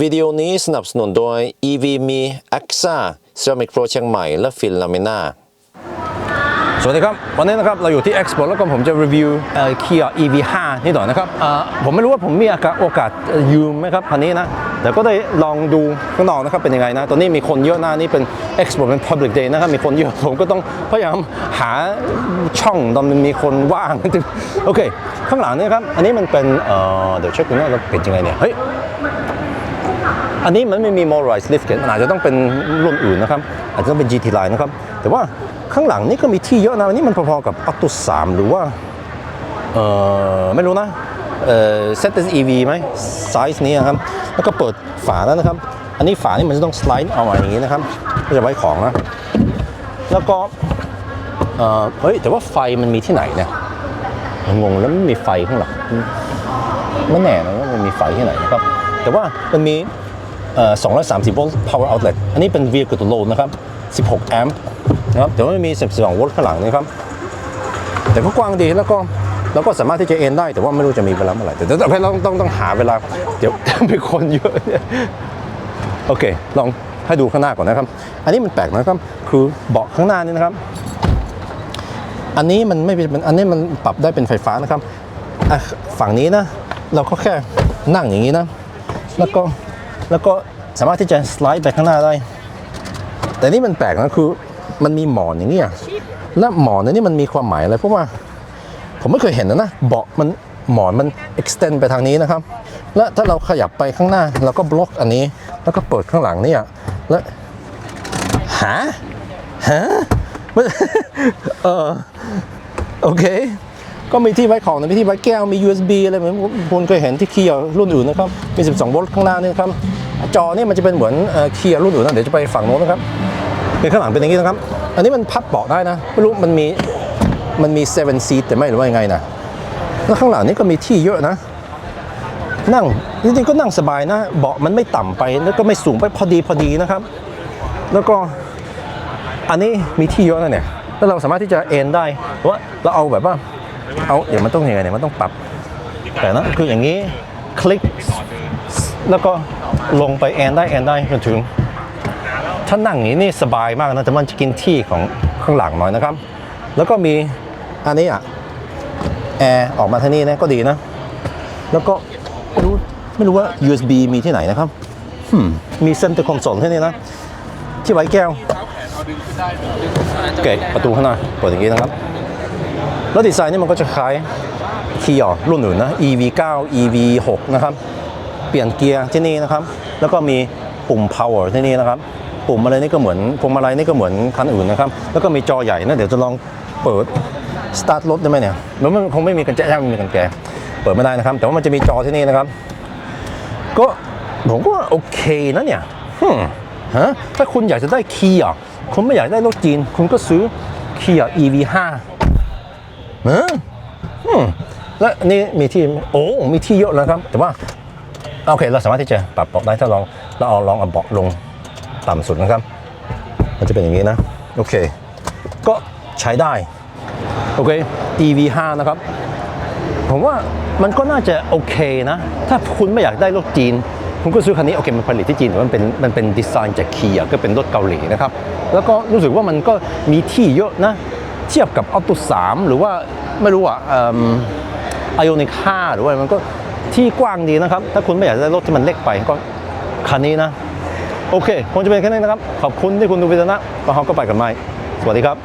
วิดีโอนี้สนับสนุนโดย EV มี AXA Ceramic Pro เชียงใหม่ และฟินลามิน่าสวัสดีครับ วันนี้นะครับเราอยู่ที่ Expo แล้วก็ผมจะรีวิวเอ่อ Kia EV5 นิดหน่อยนะครับเอ่อผมไม่รู้ว่าผมมีโอกาสโอกาสเอ่อยืมไหมครับคันนี้นะแต่ก็ได้ลองดูข้างนอกนะครับเป็นยังไงนะ ตอนนี้มีคนเยอะนะนี่เป็น Expo เป็น Public Day นะครับมีคนเยอะผมก็ต้องพยายามหาช่องตอนมันมีคนว่างโอเค ข้างหลังนี่ครับ อันนี้มันเป็นเอ่อเดี๋ยวเช็คดูว่าเราปิดยังไงเนี่ยเฮ้ย อันนี้มันไม่มี motorized lift kit มันอาจจะต้องเป็นรุ่นอื่นนะครับ อาจจะต้องเป็น GT line นะครับ แต่ว่าข้างหลังนี่ก็มีที่เยอะนะ อันนี้มันพอๆกับ Auto 3หรือว่า เออไม่รู้นะ เออ ZS EV ไหมไซส์นี้นะครับ แล้วก็เปิดฝาแล้วนะครับ อันนี้ฝานี่มันจะต้องสไลด์ออกมาอย่างนี้นะครับก็จะไว้ของนะ แล้วก็ เออเฮ้ย แต่ว่าไฟมันมีที่ไหนเนี่ยงงแล้วไม่มีไฟข้างหลังไม่แน่นะว่ามันมีไฟที่ไหนนะครับ แต่ว่ามันมี 230 โวลต์ power outlet อันนี้เป็น vehicle to load นะครับ 16 แอมป์นะครับแต่ว่าไม่มี 12 โวลต์ข้างหลังนะครับ แต่ก็กว้างดีแล้วก็แล้วก็สามารถที่จะเอนได้แต่ว่าไม่รู้จะมีเวลาเมื่อไหร่แต่แต่เราต้องต้องต้องหาเวลา เดี๋ยวมีคนเยอะเนี่ยโอเค ลองให้ดูข้างหน้าก่อนนะครับ อันนี้มันแปลกนะครับ คือเบาะข้างหน้านี่นะครับ อันนี้มันไม่เป็นอันนี้มันปรับได้เป็นไฟฟ้านะครับฝั่งนี้นะ เราก็แค่นั่งอย่างนี้นะ แล้วก็ แล้วก็สามารถที่จะสไลด์ไปข้างหน้าได้ แต่นี่มันแปลกนะคือมันมีหมอนอย่างนี้อะและหมอนนนี้มันมีความหมายอะไรเพราะว่าผมไม่เคยเห็นนะนะเบาะมันหมอนมัน extend ไปทางนี้นะครับ และถ้าเราขยับไปข้างหน้าเราก็บล็อกอันนี้ แล้วก็เปิดข้างหลังนี่ยแล้วหาหาเออโอเค ก็มีที่ไว้ของนะมีที่ไว้แก้วมี USB อะไรเหมือนคุณเคยเห็นที่เคียรุ่นอื่นนะครับมี 12 โวลต์ข้างล่านี่ครับจอนี่มันจะเป็นเหมือนเคียรุ่นอื่นนะเดี๋ยวจะไปฝั่งโน้นนะครับเป็นข้างหลังเป็นอย่างนี้นะครับ อันนี้มันพับเบาะได้นะไม่รู้มันมีมันมี7 seat แต่ไม่รู้ว่ายังไงนะแล้วข้างหลังนี่ก็มีที่เยอะนะ นั่งจริงๆก็นั่งสบายนะ เบาะมันไม่ต่ำไปแล้วก็ไม่สูงไปพอดีพอดีนะครับ แล้วก็อันนี้มีที่เยอะนะเนี่ยแล้วเราสามารถที่จะเอนได้ว่าเราเอาแบบว่า เอาเดี๋ยวมันต้องยังไงเนี่ยมันต้องปรับ แต่นะคืออย่างนี้คลิก แล้วก็ลงไปเอนได้เอนได้จนถึงถ้านั่งอย่างนี้นี่สบายมากนะแต่มันจะกินที่ของข้างหลังหน่อยนะครับ แล้วก็มีอันนี้อะแอร์ออกมาทางนี้นะก็ดีนะ แล้วก็ไม่รู้ไม่รู้ว่า USB มีที่ไหนนะครับมีเซนตอร์คอนโซลที่นี่นะ ที่ไว้แก้วโอเคประตูข้างหน้าเปิดอย่างนี้นะครับ แล้วดีไซน์นี่มันก็จะคล้ายคียร์รุ่นอื่นนะ EV 9 EV 6 นะครับ เปลี่ยนเกียร์ที่นี่นะครับ แล้วก็มีปุ่ม power ที่นี่นะครับ ปุ่มอะไรนี่ก็เหมือนพวงมาลัยนี่ก็เหมือนคันอื่นนะครับ แล้วก็มีจอใหญ่นะ เดี๋ยวจะลองเปิด start รถได้ไหมเนี่ยมันมันคงไม่มีกันแจไม่มีกันแกเปิดไม่ได้นะครับ แต่ว่ามันจะมีจอที่นี่นะครับ ก็ผมก็ว่าโอเคนะเนี่ยฮึฮะถ้าคุณอยากจะได้คีย์อะคุณไม่อยากได้รถจีน คุณก็ซื้อคีย์ EV5 ฮะอืมและนี่มีที่โอ้มีที่เยอะแล้วครับ แต่ว่าโอเคเราสามารถที่จะปรับเบาะได้ถ้าลองเราเอาลองเอาเบาะลงต่ำสุดนะครับ มันจะเป็นอย่างนี้นะโอเค ก็ใช้ได้โอเค EV5 นะครับ ผมว่ามันก็น่าจะโอเคนะ ถ้าคุณไม่อยากได้รถจีน คุณก็ซื้อคันนี้โอเคมันผลิตที่จีนแต่มันเป็นมันเป็นดีไซน์จากเคียก็เป็นรถเกาหลีนะครับ แล้วก็รู้สึกว่ามันก็มีที่เยอะนะ เทียบกับออโต้3หรือว่าไม่รู้อะไอโอนิก5หรือว่ามันก็ที่กว้างดีนะครับ ถ้าคุณไม่อยากได้รถที่มันเล็กไปก็คันนี้นะ โอเคคงจะเป็นแค่นี้นะครับ ขอบคุณที่คุณดูวิดีโอนะก็เขาก็ไปกันใหม่สวัสดีครับ